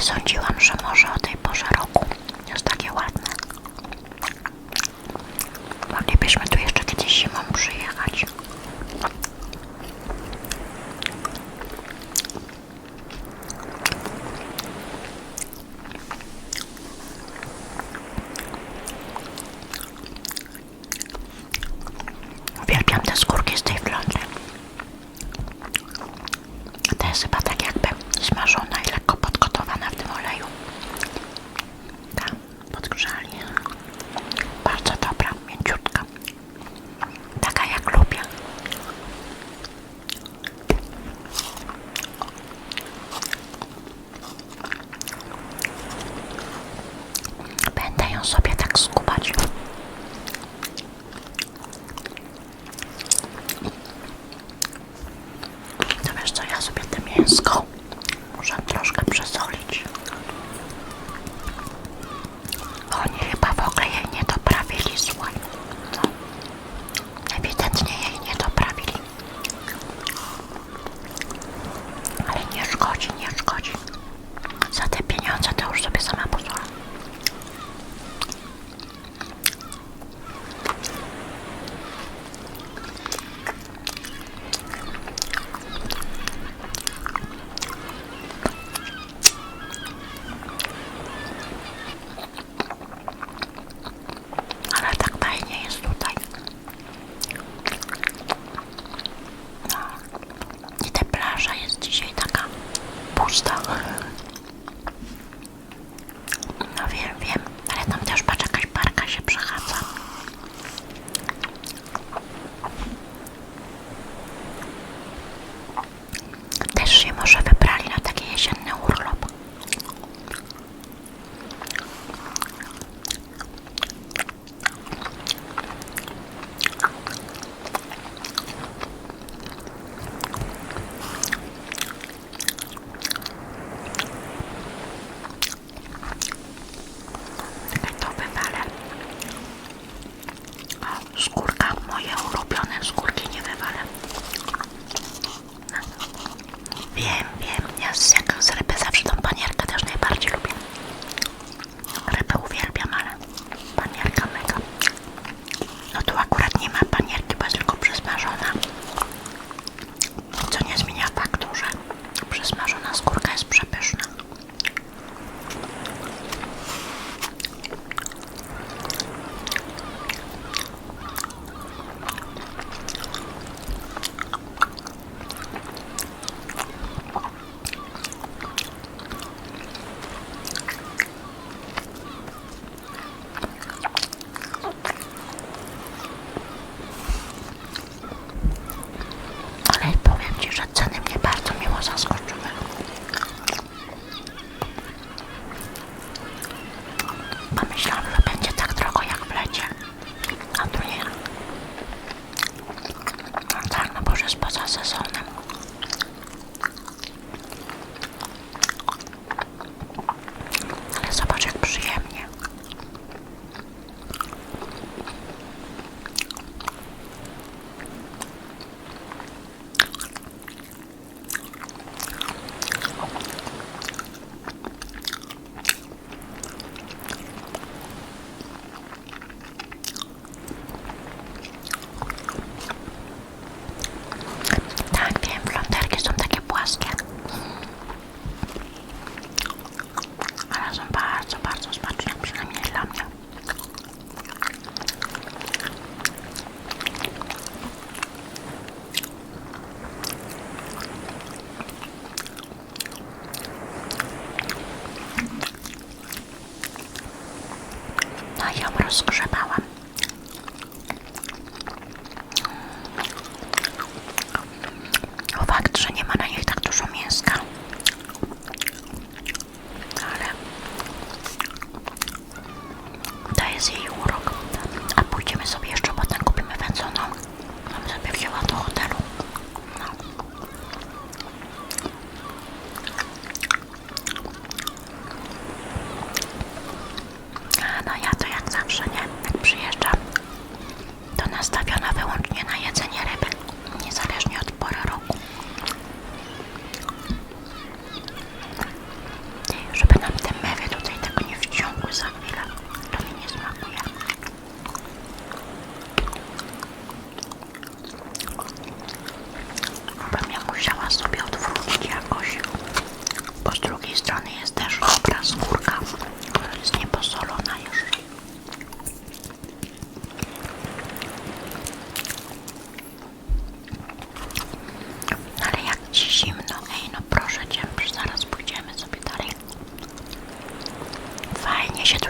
nie sądziłam, że może o tej porze roku jest takie ładne. Moglibyśmy tu jeszcze kiedyś zimą przyjechać. Uwielbiam te skórki sobie tak skubać. rozgrzebała.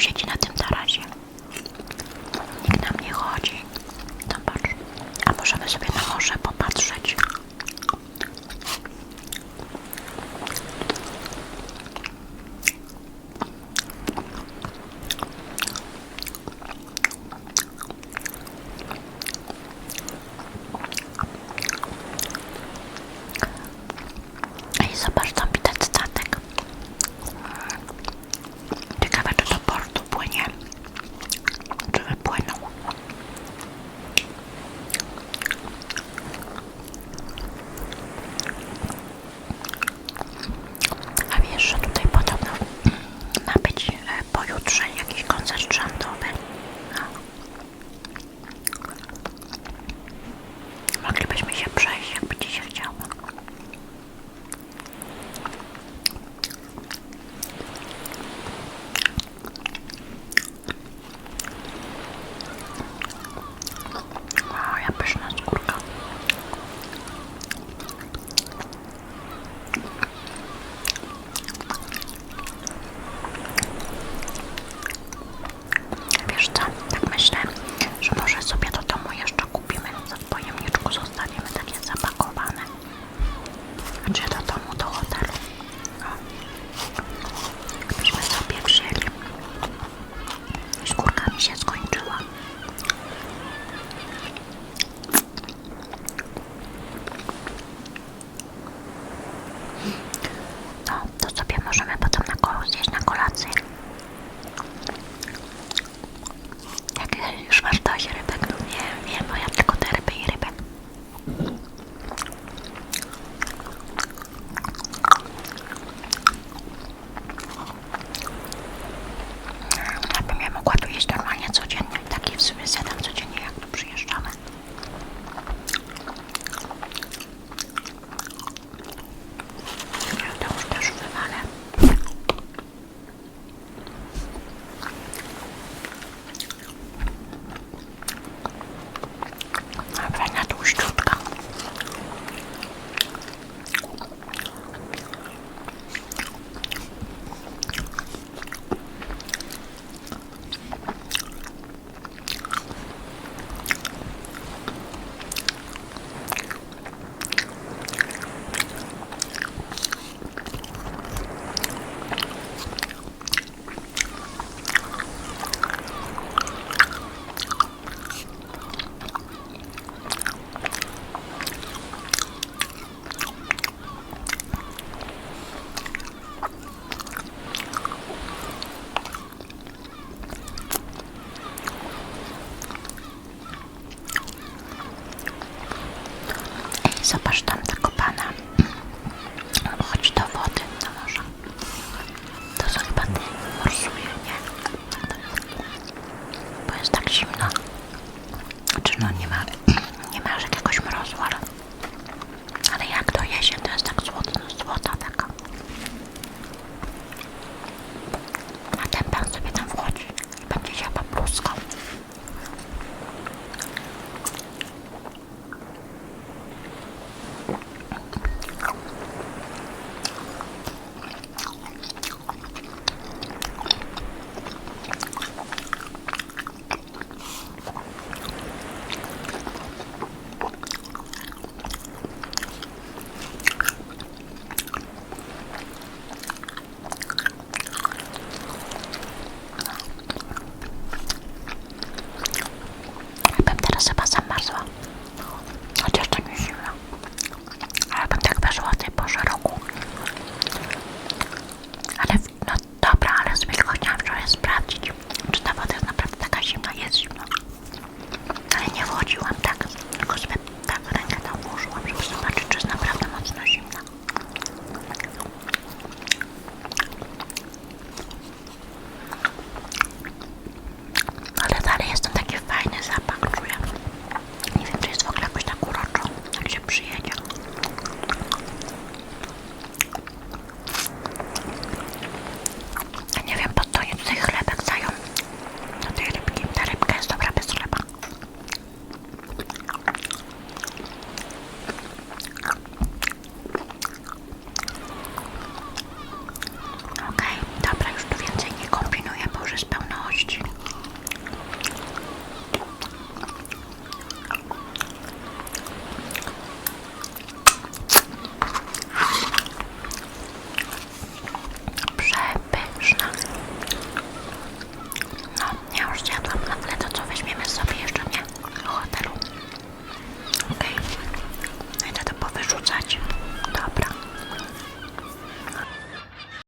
şekline tüm sprzedaż jakiegoś mrozła. Ale jak to jesień, to jest tak